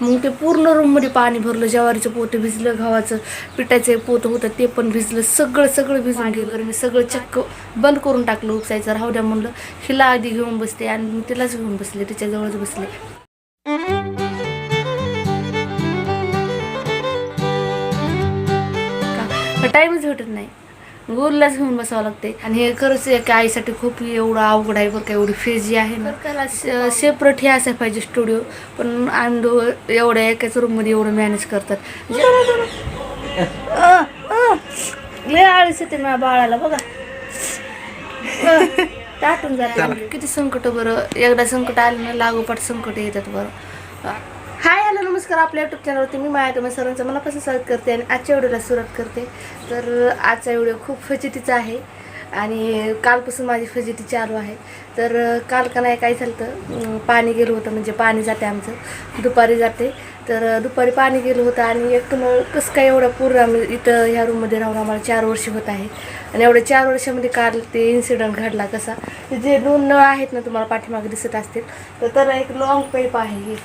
मग ते पूर्ण रूममध्ये पाणी भरलं ज्वारीचं पोतं भिजलं गव्हाचं पिठाचं पोतं होतं ते पण भिजलं सगळं सगळं भिजून गेलं. मी सगळं चक्क बंद करून टाकलं उपसायचं. राहू द्या म्हणलं हिला आधी घेऊन बसते आणि मी तिलाच घेऊन बसले तिच्याजवळच बसले. टाईमच भेटत नाही. गोललाच घेऊन बसावं लागते आणि हे खरंच एका आईसाठी खूप एवढं अवघड आहे बरं का एवढी फेजी आहे ना. त्याला सेपरेट हे असायला पाहिजे स्टुडिओ पण आम्ही दोघं एवढ्या एकाच रूममध्ये एवढं मॅनेज करतात. लय आळस येते माझ्या बाळाला बघा. टाटून जाते. किती संकट बरं. एकदा संकट आलं ना लागोपाठ संकट येतात बरं. हाय हॅलो नमस्कार. आपल्या युट्यूब चॅनलवरती मी माया. तुम्ही सर्वांचं मनापासून स्वागत करते आणि आजच्या व्हिडिओला सुरुवात करते. तर आजचा व्हिडिओ खूप फजितीचा आहे आणि कालपासून माझी फजिती चालू आहे. तर काल का नाही काय झालं तर पाणी गेलं होतं म्हणजे पाणी जाते आमचं. दुपारी जाते. तर दुपारी पाणी गेलं होतं आणि एक नळ कसं काय एवढं पूर्ण आम्ही इथं ह्या रूममध्ये राहून आम्हाला चार वर्ष होत आहे. आणि एवढ्या चार वर्षामध्ये काल ते इन्सिडंट घडला कसा. जे दोन नळ आहेत ना तुम्हाला पाठीमागे दिसत असतील. तर एक लॉंग पाईप आहे.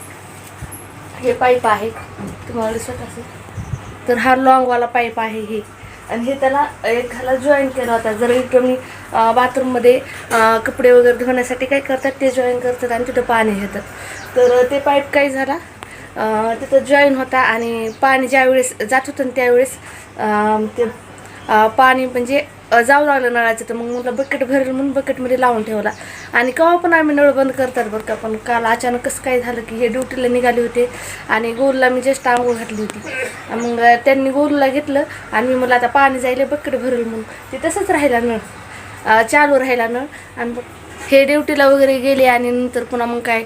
हे पाईप आहे. तुम्हाला दिसत असेल. तर हा लॉंगवाला पाईप आहे हे. आणि हे त्याला एक ह्याला जॉईन केला होता. जर तुम्ही बाथरूममध्ये कपडे वगैरे धुण्यासाठी काय करतात ते जॉईन करतात आणि तिथं पाणी घेतात तर ते पाईप काय झाला? तिथं जॉईन होता आणि पाणी ज्यावेळेस जात होतं त्यावेळेस ते पाणी म्हणजे जाऊ लागलं नळाचं तर मग मला बकेट भरेल म्हणून बकेटमध्ये लावून ठेवला. आणि केव्हा पण आम्ही नळ बंद करतात बरं का पण काल अचानक कसं काय झालं की हे ड्युटीला निघाले होते आणि गोलला मी जस्ट आंघोळ घातली होती. मग त्यांनी गोलला घेतलं आणि मी मला आता पाणी जायला बकेट भरेल म्हणून. ते तसंच राहिला नळ. चालू राहिला नळ. आणि मग हे ड्युटीला वगैरे गेले आणि नंतर पुन्हा मग काय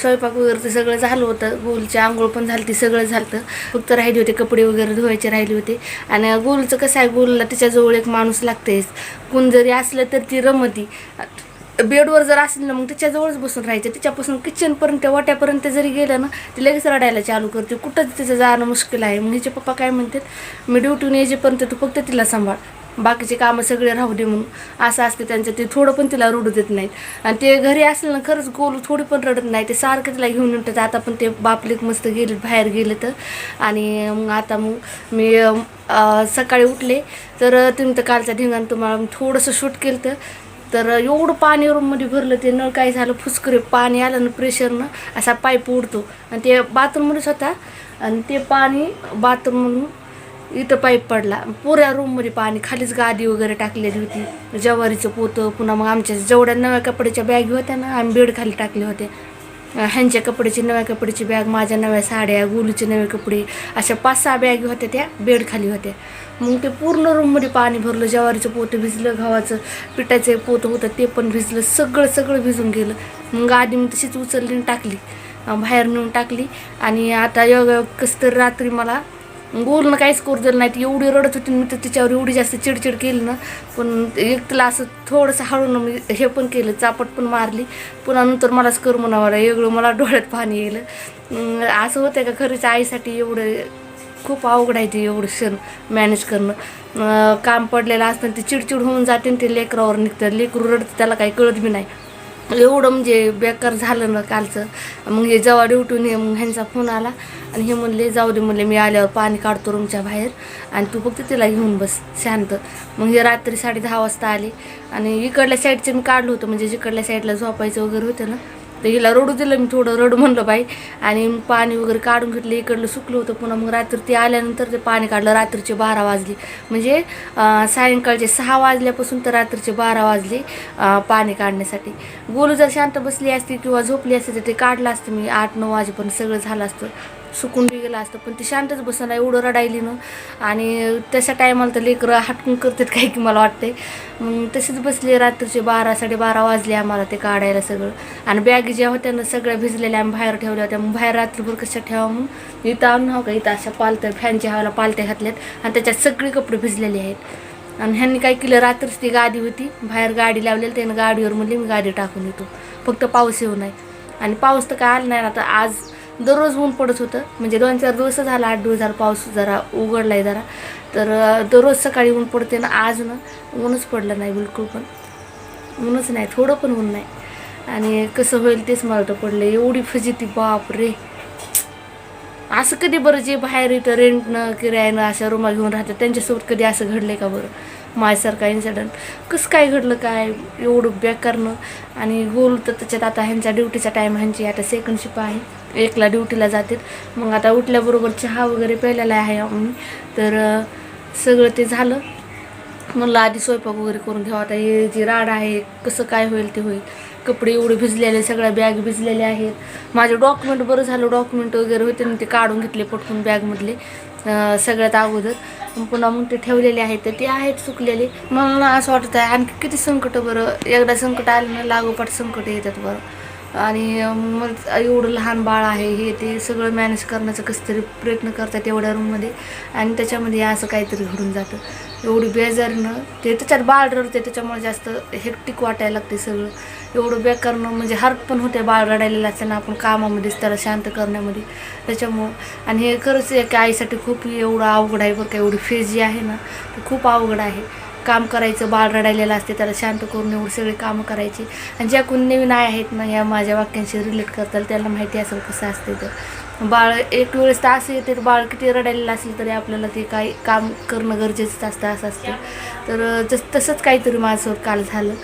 स्वयंपाक वगैरे ते सगळं झालं होतं. गोलची आंघोळ पण झाली ती सगळं झालं फक्त राहिली होते कपडे वगैरे धुवायचे राहिले होते. आणि गोलचं कसं आहे गोलला तिच्याजवळ एक माणूस लागतेच कोण जरी असलं तर ती रमती. बेडवर जर असेल ना मग तिच्याजवळच बसून राहायचं. तिच्यापासून किचनपर्यंत वाट्यापर्यंत जरी गेलं ना ती लगेच रडायला चालू करते. कुठंच तिचं जाणं मुश्किल आहे? मग हिचे पप्पा काय म्हणतात मी ड्युटीने येईपर्यंत तू फक्त तिला सांभाळ. बाकीचे कामं सगळे राहू दे म्हणून. असं असते त्यांचं ते थोडं पण तिला रडू देत नाहीत. आणि ते घरी असलं ना खरंच गोल थोडी पण रडत नाही. ते सारखं तिला घेऊन येतात आता पण ते बापलेक मस्त गेले बाहेर गेले तर. आणि मग आता मग मी सकाळी उठले. तर तुम्ही तर कालचा ढिंगाण तुम्हाला थोडंसं शूट केलं तर. तर एवढं पाणी रूममध्ये भरलं ते नळ काय झालं फुसकरे पाणी आलं ना प्रेशरनं असा पाईप उडतो. आणि ते बाथरूममध्येच होता. आणि ते पाणी बाथरूममधून इथं पाईप पडला. पुऱ्या रूममध्ये पाणी खालीच गादी वगैरे टाकलेली होती. ज्वारीचं पोतं पुन्हा मग आमच्या जेवढ्या नव्या कपड्याच्या बॅगी होत्या ना आम्ही बेड खाली टाकले होते. ह्यांच्या कपड्याची नव्या कपड्याची बॅग माझ्या नव्या साड्या गुलूचे नवे कपडे अशा पाच सहा बॅगी होत्या त्या बेडखाली होत्या. मग ते पूर्ण रूममध्ये पाणी भरलं ज्वारीचं पोतं भिजलं गव्हाचं पिठाचं पोतं होतं ते पण भिजलं सगळं सगळं भिजून गेलं. मग गादी मी तशीच उचलली टाकली. बाहेर नेऊन टाकली. आणि आता योग कसं तर रात्री मला बोलणं काहीच करू दिलं नाही ती एवढी रडत होती मी तर तिच्यावर एवढी जास्त चिडचिड केली ना. पण एक तिला असं थोडंसं हळून मी हे पण केलं चापट पण मारली. पुन्हा नंतर मलाच कर म्हणावं एवढं मला डोळ्यात पाणी येईल असं होतं का खरंच आईसाठी एवढं खूप अवघड आहे ते एवढं क्षण मॅनेज करणं. काम पडलेलं असतं ते चिडचिड होऊन जाते आणि ते लेकरावर निघतं लेकरू रडतं त्याला काही कळत बी नाही. एवढं म्हणजे बेकार झालं ना कालचं. मग हे जवळ उठून हे मग ह्यांचा फोन आला. आणि हे म्हणले जाऊ दे म्हणले मी आल्यावर पाणी काढतो रूमच्या बाहेर आणि तू फक्त तिला घेऊन बस शांत. मग हे रात्री साडे दहा वाजता आले. आणि इकडल्या साईडचं मी काढलं होतं म्हणजे जिकडल्या साईडला झोपायचं वगैरे होतं ना तर हिला रडू दिलं मी थोडं रडू म्हणलं बाई. आणि पाणी वगैरे काढून घेतलं इकडलं सुकलं होतं पुन्हा. मग रात्री ते आल्यानंतर ते पाणी काढलं रात्रीचे बारा वाजले. म्हणजे सायंकाळचे सहा वाजल्यापासून तर रात्रीचे बारा वाजले पाणी काढण्यासाठी. गोलू जर शांत बसली असती किंवा झोपली असती तर ते काढलं असतं मी. आठ नऊ वाजेपर्यंत सगळं झालं असतं. सुकून बी गेलं असतं. पण ती शांतच बसना एवढं रडायली ना. आणि तशा टायमाला तर लेकरं हटकून करतात काही की मला वाटते मग तसेच बसले रात्रीचे बारा साडेबारा वाजले आम्हाला ते काढायला सगळं. आणि बॅगी ज्या होत्या ना सगळ्या भिजलेल्या आम्ही बाहेर ठेवल्या होत्या. मग बाहेर रात्रभर कशा ठेवा म्हणून? इथं आणून हो का? इथं अशा पालत्या फॅनच्या हवाला पालत्या घातल्यात. आणि त्याच्यात सगळे कपडे भिजलेले आहेत. आणि ह्यांनी काय केलं? रात्रीच ती गादी होती. बाहेर गाडी लावलेली. त्यानं गाडीवर म्हणली मी गाडी टाकून येतो. फक्त पाऊस येऊ नये. आणि पाऊस तर काय आला नाही. ना आता आज दररोज ऊन पडत होतं. म्हणजे दोन चार दिवस झाला आठ दिवस झाला पाऊस जरा उघडला आहे जरा. तर दररोज सकाळी ऊन पडते ना आज ना ऊनच पडलं नाही बिलकुल पण. ऊनच नाही थोडं पण ऊन नाही. आणि कसं होईल तेच मला तर पडलं. एवढी फजिती बाप रे असं कधी बरं जे बाहेर इथं रेंटनं किरायानं अशा रुमा घेऊन राहतात त्यांच्यासोबत कधी असं घडलं का बरं? माझ्यासारखा इन्सिडंट कसं काय घडलं काय? एवढं बेकारनं. आणि गोल तर त्याच्यात आता ह्यांचा ड्युटीचा टाईम ह्यांची आता सेकंड शिप आहे. एकला ड्युटीला जातात. मग आता उठल्याबरोबर चहा वगैरे प्यायलेला आहे आम्ही. तर सगळं ते झालं. म्हणलं आधी स्वयंपाक वगैरे करून घ्यावा आता हे जे राड आहे कसं काय होईल ते होईल. कपडे एवढे भिजलेले सगळ्या बॅग भिजलेल्या आहेत. माझे डॉक्युमेंट बरं झालं. डॉक्युमेंट वगैरे होते आणि ते काढून घेतले पटकून बॅगमधले सगळ्यात अगोदर. मग पुन्हा मग ते ठेवलेले आहेत. तर ते आहेत चुकलेले मला असं वाटत आहे आणखी किती संकट बरं. एकदा संकट आलं ना लागोपाठ संकट येतात बरं. आणि मग एवढं लहान बाळ आहे हे ते सगळं मॅनेज करण्याचा कसं तरी प्रयत्न करतात एवढ्या रूममध्ये आणि त्याच्यामध्ये असं काहीतरी घडून जातं. एवढी बेजारीनं ते त्याच्यात बाळ रडते त्याच्यामुळे जास्त हेक्टिक वाटायला लागते सगळं. एवढं बेकारनं म्हणजे हर्ट पण होते बाळ रडायला असताना आपण कामामध्येच त्याला शांत करण्यामध्ये. त्याच्यामुळं आणि हे खरंच आहे की आईसाठी खूप एवढं अवघड आहे बरं का एवढी फेज जी आहे ना ती खूप अवघड आहे. काम करायचं बाळ रडायलेलं असते त्याला शांत करून एवढी सगळी कामं करायची. आणि ज्या कोणी नवीन आई आहेत ना या माझ्या वाक्यांशी रिलेट करताल त्यांना माहिती असेल कसं असते तर बाळ एक वेळेस तर असं येते बाळ किती रडायलेलं असेल तरी आपल्याला ते काही काम करणं गरजेचं असतं असं असतं तर जस तसंच काहीतरी माझ्यासोबत काल झालं.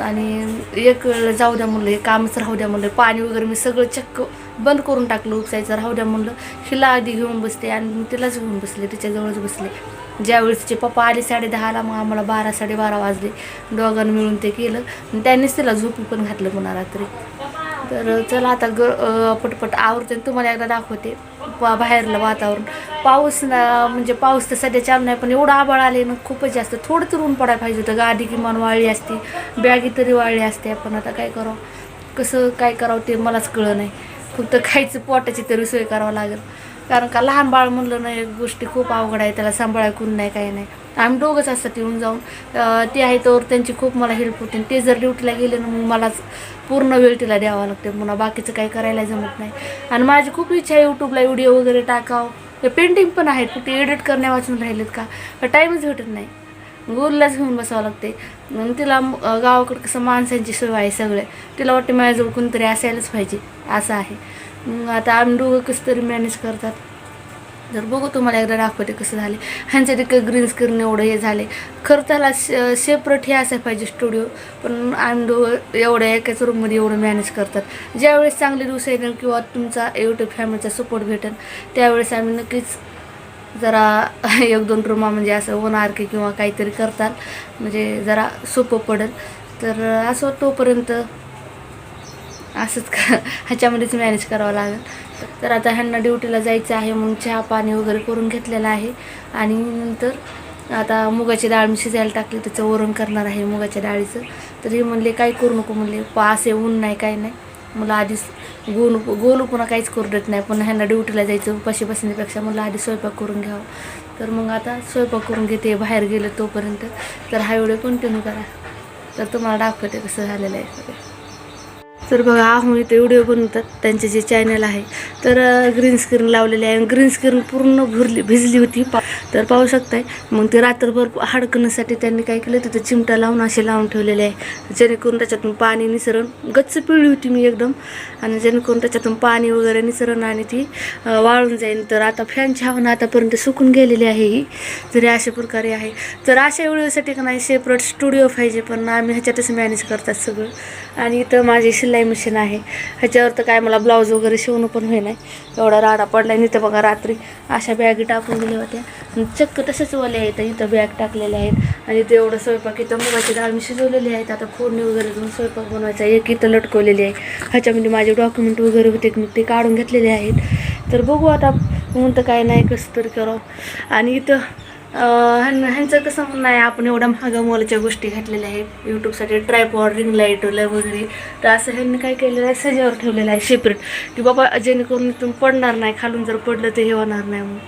आणि एक वेळेला जाऊ द्या म्हणलं हे कामच राहू द्या म्हणलं. पाणी वगैरे मी सगळं चक्क बंद करून टाकलं उपसायचं राहू द्या म्हणलं. हिला आधी घेऊन बसते आणि तिलाच घेऊन बसले तिच्याजवळच बसले. ज्यावेळेसचे पप्पा आले साडेदहाला मग आम्हाला बारा साडेबारा वाजले. दोघांना मिळून ते केलं. त्यांनीच तिला झोपी पण घातलं पुन्हा रात्री. तर चला आता ग पटपट आवरते. आणि तुम्हाला एकदा दाखवते. पा बाहेरलं वातावरण. पाऊस ना म्हणजे पाऊस तर सध्या चालू नाही पण एवढं आबाळ आले ना खूपच जास्त. थोडं तर ऊन पडायला पाहिजे होतं. गाडी किमान वाळली असती. बॅगी तरी वाळली असते. आपण आता काय करावं? कसं काय करावं ते मलाच कळलं नाही. फक्त खायचं पोटाची तरी सोय करावं लागेल. कारण का लहान बाळ म्हणलं ना एक गोष्टी खूप अवघड आहे त्याला सांभाळायला कोण नाही काही नाही. आम्ही दोघंच असतात येऊन जाऊन. ते आहे तर त्यांची खूप मला हेल्प होते. ते जर ड्युटीला गेले ना मग मलाच पूर्ण वेळ तिला द्यावा लागते. पुन्हा बाकीचं काही करायला जमत नाही. आणि माझी खूप इच्छा आहे यूट्यूबला व्हिडिओ वगैरे टाकावं. ते पेंटिंग पण आहेत ते एडिट करण्या वाचून राहिलेत का? टाईमच भेटत नाही. गोललाच घेऊन बसावं लागते. मग तिला गावाकडं कसं माणसांची सोय आहे सगळे. तिला वाटते माझ्याजवळ कोणतरी असायलाच पाहिजे. असं आहे. मग आता आम्ही दोघं कसं तरी मॅनेज करतात. जर बघू तुम्हाला एकदा दाखवते कसं झाले. ह्यांच्या तिकडे ग्रीन स्क्रीन एवढं हे झाले. खरं त्याला सेपरेट हे असायला पाहिजे स्टुडिओ पण आम्ही दोघं एवढ्या एकाच रूममध्ये एवढं मॅनेज करतात. ज्यावेळेस चांगले दिवस येतील किंवा तुमचा यूट्यूब फॅमिलीचा सपोर्ट भेटेल त्यावेळेस आम्ही नक्कीच जरा एक दोन रूमा म्हणजे असं वन आर के किंवा काहीतरी करतात म्हणजे जरा सोपं पडेल. तर असं तोपर्यंत असंच का ह्याच्यामध्येच मॅनेज करावं लागेल. तर आता ह्यांना ड्युटीला जायचं आहे मग चहा पाणी वगैरे करून घेतलेलं आहे. आणि नंतर आता मुगाची डाळ मी शिजायला टाकली त्याचं वरण करणार आहे मुगाच्या डाळीचं. तर हे म्हणले काही करू नको म्हणले. पास ऊन नाही काही नाही. मला आधीच गोल गोलू पुन्हा काहीच करू देत नाही पुन्हा ह्यांना ड्युटीला जायचं उपाशी बसण्यापेक्षा मला आधी स्वयंपाक करून घ्यावं. तर मग आता स्वयंपाक करून घेते बाहेर गेलं तोपर्यंत. तर हा व्हिडिओ कंटिन्यू करा. तर तुम्हाला दाखवते कसं झालेलं आहे. तर बघा आहून इथे व्हिडिओ बनवतात त्यांचे जे चॅनल आहे. तर ग्रीन स्क्रीन लावलेली आहे. ग्रीन स्क्रीन पूर्ण भरली भिजली होती. पा तर पाहू शकताय मग ते रात्रभर हाडकण्यासाठी त्यांनी काय केलं तिथं चिमटा लावून असे लावून ठेवलेले आहे. जेणेकरून त्याच्यातून पाणी निसरण गच्च पिळली होती मी एकदम. आणि जेणेकरून त्याच्यातून पाणी वगैरे निसरण आणि ती वाळून जाईल तर आता फॅनची हवा आतापर्यंत सुकून गेलेली आहे ही. तरी अशा प्रकारे आहे. तर अशा व्हिडिओसाठी का नाही सेपरेट स्टुडिओ पाहिजे. पण आम्ही ह्याच्यातच मॅनेज करतात सगळं. आणि इथं माझी शिलाई मशीन आहे. ह्याच्यावर तर काय मला ब्लाऊज वगैरे शिवणं पण होई नाही एवढा राडा पडला आणि इथं बघा रात्री अशा बॅगी टाकून दिल्या होत्या. चक्क तसेच ओले आहेत. इथं बॅग टाकलेले आहेत. आणि इथं एवढं स्वयंपाक इथं मुगाची डाळ मी शिजवलेली आहेत आता फोडणी वगैरे घेऊन स्वयंपाक बनवायचा एक इथं लटकवलेली आहे. ह्याच्यामध्ये माझे डॉक्युमेंट वगैरे होते. मी ते काढून घेतलेले आहेत. तर बघू आता. म्हणतं काय नाही कसं तरी करावं. आणि इथं ह्यांचं कसं म्हणणं आहे आपण एवढ्या महागा मोलाच्या गोष्टी घातलेल्या आहेत यूट्यूबसाठी ट्रायपॉड रिंग लाइट वगैरे. तर असं ह्यांनी काय केलेलं आहे सजेवर ठेवलेलं आहे सेपरेट की बाबा जेणेकरून इथून पडणार नाही खालून जर पडलं तर हे होणार नाही म्हणून.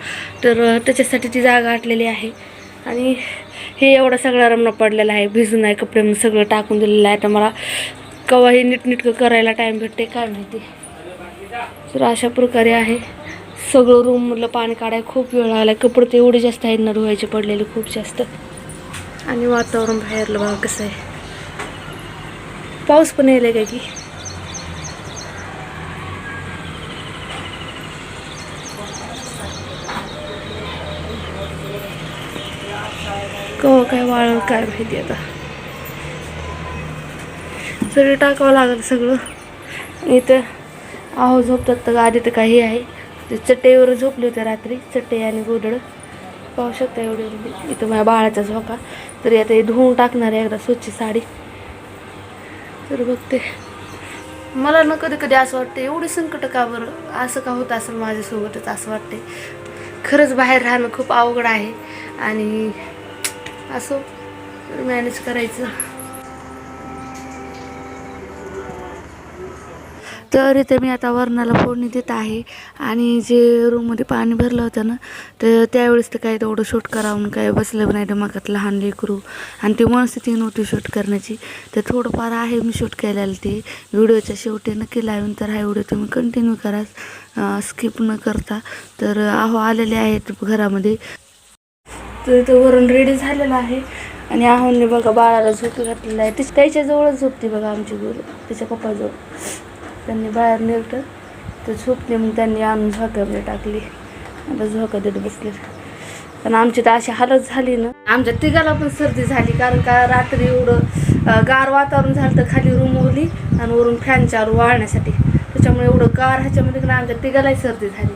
तर त्याच्यासाठी ती जागा आटलेली आहे. आणि हे एवढा सगळा रमणा पडलेला आहे भिजून आहे कपडे सगळं टाकून दिलेलं आहे. तर मला केव्हाही नीटनीटकं करायला टाईम भेटते काय माहिती. तर अशा प्रकारे आहे. सगळं रूममधलं पाणी काढायला खूप वेळ लागला. कपडे तर एवढे जास्त आहेत ना धुवायचे पडलेले खूप जास्त. आणि वातावरण बाहेरलं बघा कसं आहे. पाऊस पण यायला काय की? कवा काय वाळ काय माहिती आता. सगळं टाकावं लागलं सगळं. इथं आहो झोपतात तर आधी तर काही आहे. ते चटईवर झोपले होते रात्री चटई आणि गोदड पाहू शकता एवढी इथं माझ्या बाळाचा झोका तरी आता हे धुवून टाकणार आहे एकदा स्वच्छ साडी. तर बघते. मला ना कधी कधी असं वाटतं एवढी संकट का बरं? असं का होत असेल माझ्यासोबतच असं वाटते खरंच बाहेर राहणं खूप अवघड आहे. आणि असो मॅनेज करायचं. तर इथे मी आता वरणाला फोडणी देत आहे. आणि जे रूममध्ये पाणी भरलं होतं ना तर त्यावेळेस तर काय तेवढं शूट करावून काय बसलं नाही दिमागात लहान लेकरू. आणि ती मनस्थिती नव्हती शूट करण्याची. तर थोडंफार आहे मी शूट केलेलं ते. व्हिडिओच्या शेवटी नक्की लावून तर हा व्हिडिओ तुम्ही कंटिन्यू करा. स्किप न करता. तर अहो आलेले आहेत घरामध्ये. तर इथं वरून रेडी झालेलं आहे. आणि आहोने बघा बाळाला झोप घातलेला आहे. तिच्या त्याच्याजवळच झोपते बघा आमची गुरु. तिच्या पप्पाजवळ. त्यांनी बाहेर नेलं तर झोपले मग त्यांनी आणून झोक्यामध्ये टाकली. आता झोका देत बसले पण आमची तर अशी हालत झाली ना. आमच्या तिघाला पण सर्दी झाली कारण का रात्री एवढं गार वातावरण झालं तर खाली रूम ओली आणि वरून फॅन चालू वाळण्यासाठी. त्याच्यामुळे एवढं गार ह्याच्यामध्ये ना आमच्या तिघालाही सर्दी झाली.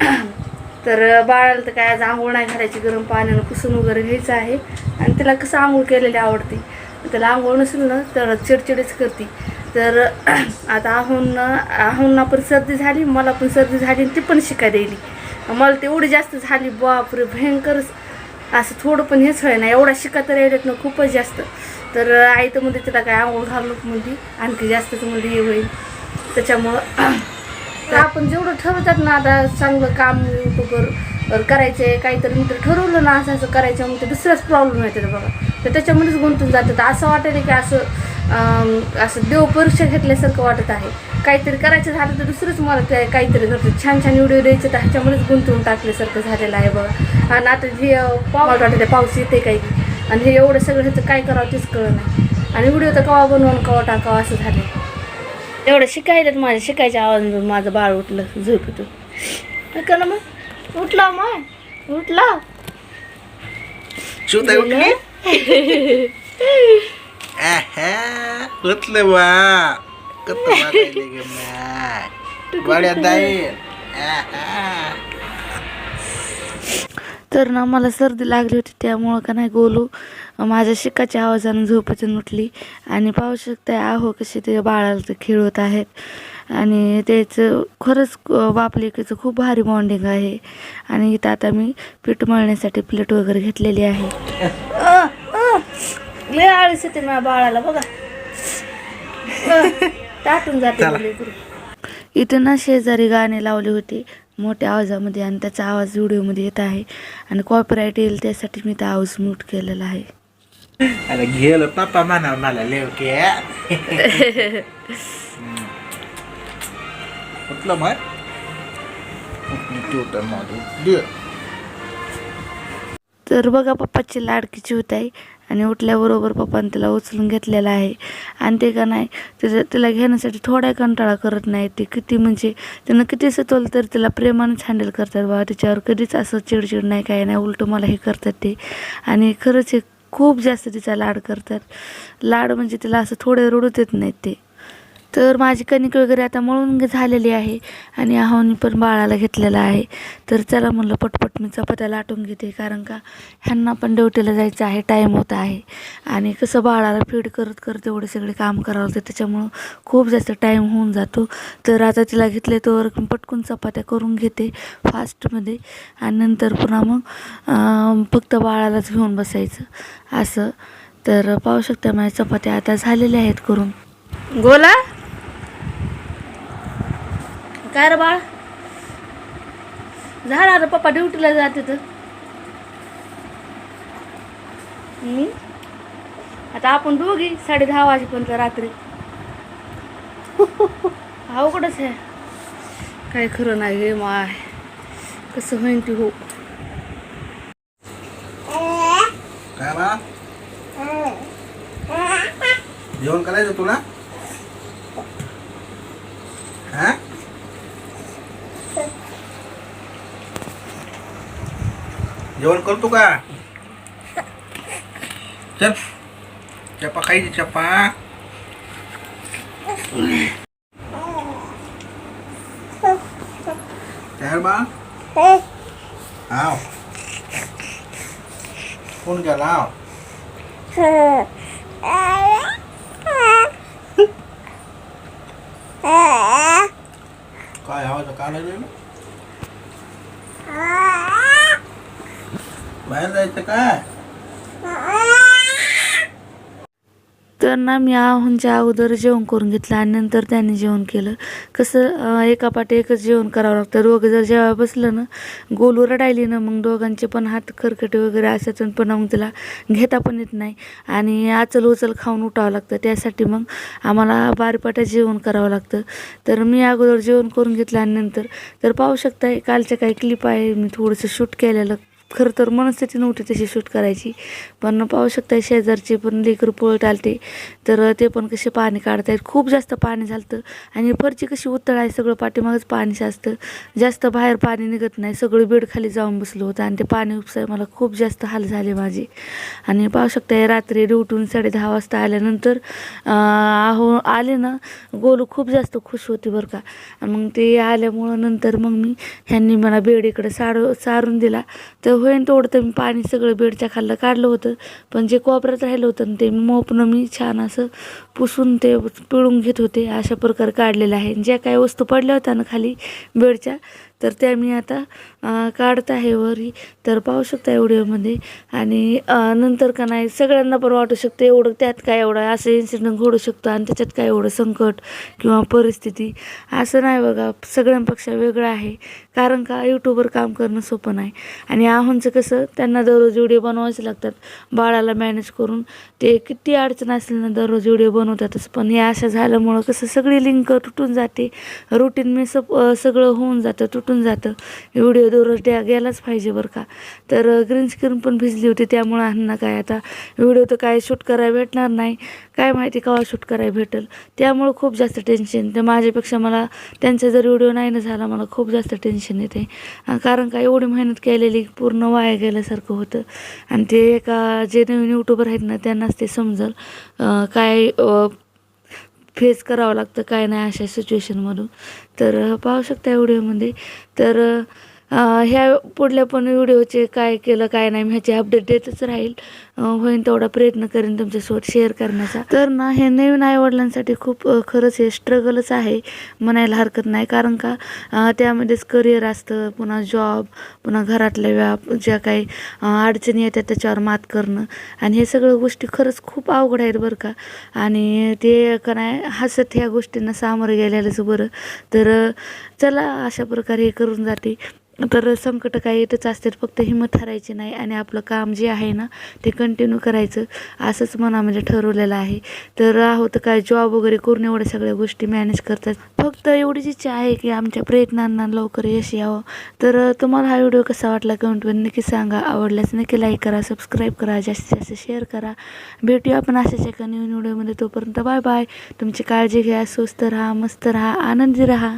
तर बाळाला तर काय आज आंघोळ नाही घालायची गरम पाण्यानं पुसून वगैरे घ्यायचं आहे. आणि तिला कसं आंघोळ केलेली आवडते. त्याला आंघोळ नसेल ना तर चिडचिडच करते. तर आता आहून आहूंना पण सर्दी झाली मला पण सर्दी झाली आणि ती पण शिका द्यायली मला तेवढी जास्त झाली बापरे भयंकरच असं थोडं पण हेच व्हाय ना एवढा शिका तर येत ना खूपच जास्त. तर आई तर म्हणते तिला काय आंघोळ घालू नको म्हणते. आणखी जास्तच म्हणजे हे होईल. त्याच्यामुळं तर आपण जेवढं ठरवतात ना आता चांगलं काम युट्यूबवर आहे काहीतरी मी तर ठरवलं ना असं असं करायचं मग ते दुसराच प्रॉब्लेम येतात बघा. तर त्याच्यामध्येच गुंतून जातात. असं वाटेल की असं असं देव परीक्षा घेतल्यासारखं वाटत आहे. काहीतरी करायचं झालं तर दुसरंच मला ते काहीतरी करतं छान छान व्हिडिओ द्यायचे तर ह्याच्यामध्येच गुंतवून टाकल्यासारखं झालेलं आहे बघा. आणि आता हे पाऊस वाटते पाऊस येते काही. आणि हे एवढं सगळं ह्याचं काय करावं तेच कळलं नाही. आणि व्हिडिओ तर कवा बनवून कवा टाकावं असं झालं एवढं शिकायला माझ्या शिकायच्या आवाज माझं बाळ उठलं झोपेतून का ना मग? उठला मग. उठला. शिवताई बड्या तर ना मला सर्दी लागली होती त्यामुळं का नाही गोलू माझ्या शिकाच्या आवाजानं झोपेतून उठली आणि पाहू शकते आहो कसे ते बाळाला ते खेळवत आहेत आणि त्याचं खरंच बापलेकीचं खूप भारी बॉन्डिंग आहे आणि इथं आता मी पीठ मळण्यासाठी प्लेट वगैरे घेतलेली आहे लय आळस येते माझ्या बाळाला बघा. टाटून जाते इथं ना शेजारी गाणे लावले होते. मोठ्या आवाजामध्ये आणि त्याचा आवाज व्हिडिओमध्ये येत आहे. आणि कॉपीराईट येईल त्यासाठी मी त्या आवाज म्यूट केलेला आहे. अरे गेलं पप्पा म्हणा मला लेवके उठलं मग. तर बघा पप्पाची लाडकीची होत आहे. आणि उठल्याबरोबर पप्पाने तिला उचलून घेतलेला आहे. आणि ते का नाही तिला तिला घेण्यासाठी थोडा कंटाळा करत नाही ते. किती म्हणजे त्यानं किती सतवलं तर तिला प्रेमानेच हँडल करतात बाबा. तिच्यावर कधीच असं चिडचिड नाही काय नाही उलटं मला हे करतात ते. आणि खरंच हे खूप जास्त तिचा लाड करतात. लाड म्हणजे तिला असं थोडे रडू देत नाहीत ते. तर माझी कणिक वगैरे आता मळून झालेली आहे आणि आहोनी पण बाळाला घेतलेला आहे. तर चला म्हणलं पटपट मी चपात्या लाटून घेते कारण का ह्यांना पण ड्युटीला जायचं आहे टाईम होत आहे. आणि कसं बाळाला फीड करत करत एवढे सगळे काम करावं लागतं त्याच्यामुळं खूप जास्त टाईम होऊन जातो. तर आता तिला घेतले तर पटकून चपात्या करून घेते फास्टमध्ये आणि नंतर पुन्हा मग फक्त बाळालाच घेऊन बसायचं. असं. तर पाहू शकता माझ्या चपात्या आता झालेल्या आहेत करून. गोला? काय रे बाळ? झाला रे पप्पा ड्युटीला जाते तर. आता आपण दोघी साडे दहा वाजेपर्यंत रात्री. अवघडच आहे. काय खरं नाही गे माय. कसं होईन ती हो. काय जेवण करायचं तुला हा जेवण करतो का चल चपा खायची चपा तयार बा आव कोण गेला आव काय आवाज का लागले बाहेर जायचं काय? तर ना मी आहोंच्या अगोदर जेवण करून घेतलं आणि नंतर त्यांनी जेवण केलं. कसं एका पाठी एकच जेवण करावं लागतं. दोघं जर जेव्हा बसलं ना गोलवर रडायली ना मग दोघांचे पण हात खरकटे वगैरे असतात पण मग तिला घेता पण येत नाही. आणि आचल उचल खाऊन उठावं लागतं. त्यासाठी मग आम्हाला बारीपाट्या जेवण करावं लागतं. तर मी अगोदर जेवण करून घेतलं आणि नंतर तर पाहू शकताय कालच्या काही क्लिप आहे. मी थोडंसं शूट केलेलं. खरं तर मनस्थिती नव्हती तशी शूट करायची. पण पाहू शकता शेजारचे पण लेकरं पळत आलते. तर ते पण कसे पाणी काढतायत. खूप जास्त पाणी झालं आणि फरची कशी उत्तळ आहे सगळं पाठीमागच पाणी असतं जास्त बाहेर पाणी निघत नाही. सगळं बेड खाली जाऊन बसलो होतं. आणि ते पाणी उपसाय मला खूप जास्त हाल झाले माझे. आणि पाहू शकता रात्री ड्युटून साडे दहा वाजता आल्यानंतर आहो आले ना गोलू खूप जास्त खुश होती बरं का. मग ते आल्यामुळं नंतर मग मी ह्यांनी मला बेड इकडं सार सारून दिला. तर होईन तेवढं तर मी पाणी सगळं बेडच्या खाल्लं काढलं होतं. पण जे कोपऱ्यात राहिलं होतं ना ते मोपणं मी छान असं पुसून ते पिळून घेत होते. अशा प्रकारे काढलेलं आहे ज्या काही वस्तू पडल्या होत्या ना खाली बेडच्या तर त्या मी आता काढत आहे वरी. तर पाहू शकता व्हिडिओमध्ये. आणि नंतर का नाही सगळ्यांना पण वाटू शकतं एवढं त्यात काय एवढं असं इन्सिडेंट घडू शकतो आणि त्याच्यात काय एवढं संकट किंवा परिस्थिती असं नाही बघा. सगळ्यांपेक्षा वेगळं आहे. कारण का यूट्यूबवर काम करणं सोपं नाही. आणि आहोंचं कसं त्यांना दररोज व्हिडिओ बनवायचे लागतात. बाळाला मॅनेज करून ते किती अडचण असेल ना दररोज व्हिडिओ बनवतातच. पण हे अशा झाल्यामुळं कसं सगळी लिंक तुटून जाते. रुटीन मी सप सगळं होऊन जातं तुटून जातं. व्हिडिओ दररोज द्या गेलाच पाहिजे बरं का. तर ग्रीन स्क्रीन पण भिजली होती त्यामुळं ह्यांना काय आता व्हिडिओ तर काय शूट करायला भेटणार नाही. काय माहिती कवा शूट करायला भेटेल. त्यामुळं खूप जास्त टेन्शन तर माझ्यापेक्षा मला त्यांचा जर व्हिडिओ नाही ना झाला मला खूप जास्त टेन्शन येते. कारण का एवढी मेहनत केलेली पूर्ण वाया गेल्यासारखं होतं. आणि ते एका जे नवीन यूट्यूबर आहेत ना त्यांनाच ते समजल काय फेस करावं लागतं काय नाही अशा सिच्युएशनमधून तर पाहू शकता व्हिडिओमध्ये तर ह्या पुढल्या पण व्हिडिओचे काय केलं काय नाही मी ह्याची अपडेट देतच राहील. होईन तेवढा प्रयत्न करेन तुमच्यासोबत शेअर करण्याचा. तर ना हे नवीन आईवडिलांसाठी खूप खरंच हे स्ट्रगलच आहे म्हणायला हरकत नाही. कारण का त्यामध्येच करिअर असतं पुन्हा जॉब पुन्हा घरातल्या व्याप ज्या काही अडचणी येतात त्याच्यावर मात करणं. आणि हे सगळं गोष्टी खरंच खूप अवघड आहेत बरं का. आणि ते का नाही हसत ह्या गोष्टींना सामोरं गेलेलंच बरं. तर चला अशा प्रकारे हे करून जाते. तर संकट काय येतच असतात फक्त हिंमत हरायची नाही आणि आपलं काम जे आहे ना ते कंटिन्यू करायचं असंच मनामध्ये म्हणजे ठरवलेलं आहे. तर आहोत काय जॉब वगैरे करून एवढ्या सगळ्या गोष्टी मॅनेज करतात. फक्त एवढीच इच्छा आहे की आमच्या प्रयत्नांना लवकर यश यावं. तर तुम्हाला हा व्हिडिओ कसा वाटला कमेंटवर नक्की सांगा. आवडल्यास नक्की लाईक करा सबस्क्राईब करा जास्तीत जास्त शेअर करा. भेटूया आपण अशाच एका नवीन व्हिडिओमध्ये तोपर्यंत बाय बाय तुमची काळजी घ्या स्वस्त राहा मस्त राहा आनंदी राहा.